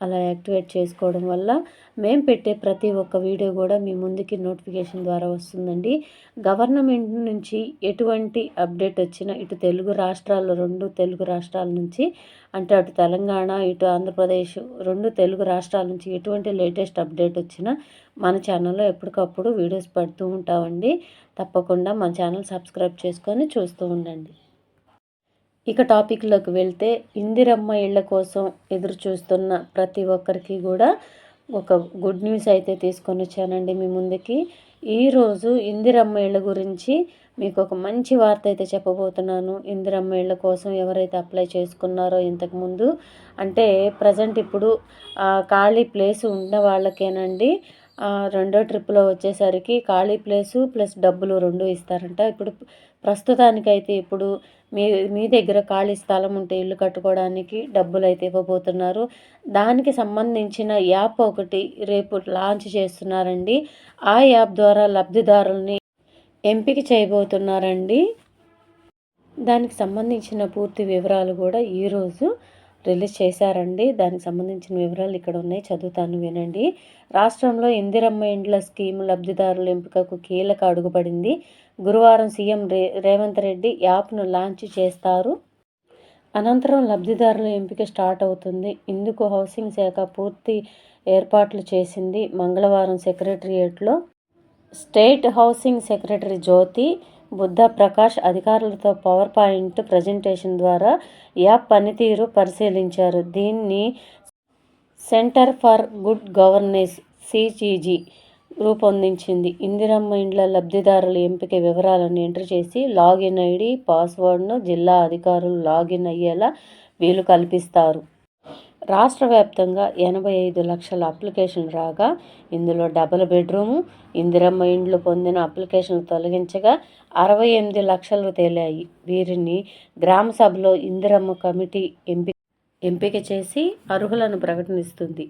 అలా యాక్టివేట్ చేసుకోవడం వల్ల మేము పెట్టే ప్రతి ఒక్క వీడియో కూడా మీ ముందుకి నోటిఫికేషన్ ద్వారా వస్తుందండి. గవర్నమెంట్ నుంచి ఎటువంటి అప్డేట్ వచ్చినా ఇటు తెలుగు రాష్ట్రాల్లో రెండు తెలుగు రాష్ట్రాల నుంచి అంటే అటు తెలంగాణ ఇటు ఆంధ్రప్రదేశ్ రెండు తెలుగు రాష్ట్రాల నుంచి ఎటువంటి లేటెస్ట్ అప్డేట్ వచ్చినా మన ఛానల్లో ఎప్పటికప్పుడు వీడియోస్ పెడుతూ ఉంటామండి. తప్పకుండా మన ఛానల్ సబ్స్క్రైబ్ చేసుకొని చూస్తూ ఉండండి. ఇక టాపిక్లోకి వెళ్తే ఇందిరమ్మ ఇళ్ళ కోసం ఎదురు చూస్తున్న ప్రతి ఒక్కరికి కూడా ఒక గుడ్ న్యూస్ అయితే తీసుకొని వచ్చానండి మీ ముందుకి. ఈరోజు ఇందిరమ్మ ఇళ్ళ గురించి మీకు ఒక మంచి వార్త అయితే చెప్పబోతున్నాను. ఇందిరమ్మ ఇళ్ళ కోసం ఎవరైతే అప్లై చేసుకున్నారో ఇంతకుముందు అంటే ప్రజెంట్ ఇప్పుడు ఖాళీ ప్లేస్ ఉన్న వాళ్ళకేనండి. రెండో ట్రిప్లో వచ్చేసరికి ఖాళీ ప్లేసు ప్లస్ డబ్బులు రెండు ఇస్తారంట. ఇప్పుడు ప్రస్తుతానికైతే ఇప్పుడు మీ మీ దగ్గర ఖాళీ స్థలం ఉంటే ఇల్లు కట్టుకోవడానికి డబ్బులు అయితే ఇవ్వబోతున్నారు. దానికి సంబంధించిన యాప్ ఒకటి రేపు లాంచ్ చేస్తున్నారండి. ఆ యాప్ ద్వారా లబ్ధిదారుల్ని ఎంపిక చేయబోతున్నారండి. దానికి సంబంధించిన పూర్తి వివరాలు కూడా ఈరోజు రిలీజ్ చేశారండి. దానికి సంబంధించిన వివరాలు ఇక్కడ ఉన్నాయి. చదువుతాను వినండి. రాష్ట్రంలో ఇందిరమ్మ ఇండ్ల స్కీమ్ లబ్ధిదారుల ఎంపికకు కీలక అడుగుపడింది. గురువారం సీఎం రే రేవంత్ రెడ్డి యాప్ను లాంచ్ చేస్తారు. అనంతరం లబ్ధిదారుల ఎంపిక స్టార్ట్ అవుతుంది. ఇందుకు హౌసింగ్ శాఖ పూర్తి ఏర్పాట్లు చేసింది మంగళవారం సెక్రటరియేట్లో. State housing secretary Jyoti Buddha Prakash అధికారులతో పవర్ పాయింట్ ప్రజెంటేషన్ ద్వారా యాప్ పనితీరు పరిశీలించారు. దీన్ని centre for good governance CGG రూపొందించింది. ఇందిరమ్మ ఇండ్ల లబ్ధిదారుల ఎంపిక వివరాలను ఎంటర్ చేసి లాగిన్ ఐడి పాస్వర్డ్ను జిల్లా అధికారులు లాగిన్ అయ్యేలా వీలు కల్పిస్తారు. రాష్ట్ర వ్యాప్తంగా ఎనభై ఐదు లక్షల అప్లికేషన్ రాగా ఇందులో డబుల్ బెడ్రూము ఇందిరమ్మ ఇండ్లు పొందిన అప్లికేషన్లు తొలగించగా అరవై ఎనిమిది లక్షలు తేలాయి. వీరిని గ్రామ సభలో ఇందిరమ్మ కమిటీ ఎంపిక ఎంపిక చేసి అర్హులను ప్రకటిస్తుంది.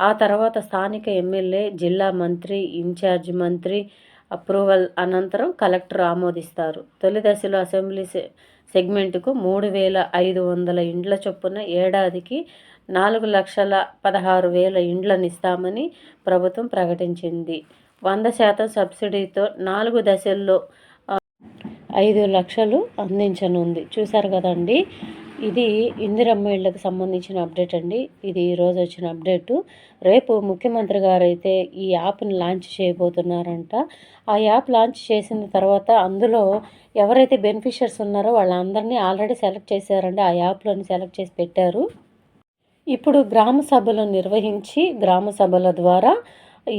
ఆ తర్వాత స్థానిక ఎమ్మెల్యే జిల్లా మంత్రి ఇన్ఛార్జ్ మంత్రి అప్రూవల్ అనంతరం కలెక్టర్ ఆమోదిస్తారు. తొలి దశలో అసెంబ్లీ సెగ్మెంట్కు మూడు వేల ఐదు వందల ఇండ్ల చొప్పున ఏడాదికి నాలుగు లక్షల పదహారు వేల ఇండ్లను ఇస్తామని ప్రభుత్వం ప్రకటించింది. వంద శాతం సబ్సిడీతో నాలుగు దశల్లో ఐదు లక్షలు అందించనుంది. చూసారు కదండి? ఇది ఇందిరమ్మ ఇళ్ళకి సంబంధించిన అప్డేట్ అండి. ఇది ఈరోజు వచ్చిన అప్డేటు. రేపు ముఖ్యమంత్రి గారు అయితే ఈ యాప్ని లాంచ్ చేయబోతున్నారంట. ఆ యాప్ లాంచ్ చేసిన తర్వాత అందులో ఎవరైతే బెనిఫిషియర్స్ ఉన్నారో వాళ్ళందరినీ ఆల్రెడీ సెలెక్ట్ చేశారండి. ఆ యాప్లోని సెలెక్ట్ చేసి పెట్టారు. ఇప్పుడు గ్రామ సభలు నిర్వహించి గ్రామ సభల ద్వారా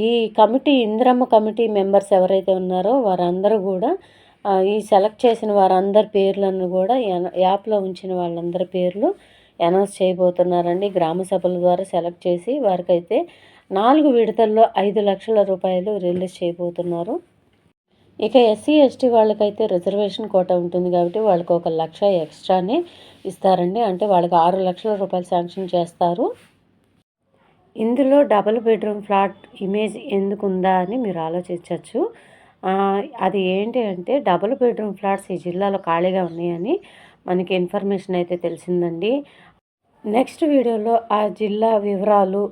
ఈ కమిటీ ఇందిరమ్మ కమిటీ మెంబర్స్ ఎవరైతే ఉన్నారో వారందరూ కూడా ఈ సెలెక్ట్ చేసిన వారందరి పేర్లను కూడా యాప్లో ఉంచిన వాళ్ళందరి పేర్లు అనౌన్స్ చేయబోతున్నారండి. గ్రామ సభల ద్వారా సెలెక్ట్ చేసి వారికైతే నాలుగు విడతల్లో ఐదు లక్షల రూపాయలు రిలీజ్ చేయబోతున్నారు. ఇక ఎస్సీ ఎస్టీ వాళ్ళకైతే రిజర్వేషన్ కోట ఉంటుంది కాబట్టి వాళ్ళకి ఒక లక్ష ఎక్స్ట్రానే ఇస్తారండి. అంటే వాళ్ళకి ఆరు లక్షల రూపాయలు శాంక్షన్ చేస్తారు. ఇందులో డబుల్ బెడ్రూమ్ ఫ్లాట్ ఇమేజ్ ఎందుకు ఉందా అని మీరు ఆలోచించవచ్చు అది ఏంటి అంటే డబుల్ బెడ్రూమ్ ఫ్లాట్స్ ఈ జిల్లాలో ఖాళీగా ఉన్నాయని మనకి ఇన్ఫర్మేషన్ అయితే తెలిసిందండి. నెక్స్ట్ వీడియోలో ఆ జిల్లా వివరాలు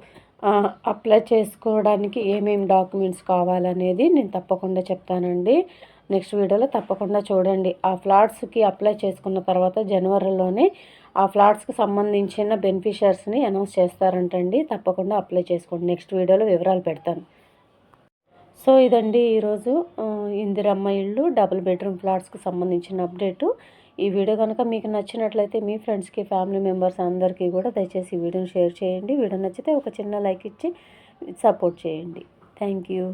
అప్లై చేసుకోవడానికి ఏమేమి డాక్యుమెంట్స్ కావాలనేది నేను తప్పకుండా చెప్తానండి. నెక్స్ట్ వీడియోలో తప్పకుండా చూడండి. ఆ ఫ్లాట్స్కి అప్లై చేసుకున్న తర్వాత జనవరిలోనే ఆ ఫ్లాట్స్కి సంబంధించిన బెనిఫిషియర్స్ని అనౌన్స్ చేస్తారంటండి. తప్పకుండా అప్లై చేసుకోండి. నెక్స్ట్ వీడియోలో వివరాలు పెడతాను. సో ఇదండి ఈరోజు ఇందిరమ్మ ఇల్లు డబుల్ బెడ్రూమ్ ఫ్లాట్స్కి సంబంధించిన అప్డేటు. ఈ వీడియో కనుక మీకు నచ్చినట్లయితే మీ ఫ్రెండ్స్కి ఫ్యామిలీ మెంబర్స్ అందరికీ కూడా దయచేసి ఈ వీడియోని షేర్ చేయండి. వీడియో నచ్చితే ఒక చిన్న లైక్ ఇచ్చి సపోర్ట్ చేయండి. Thank you.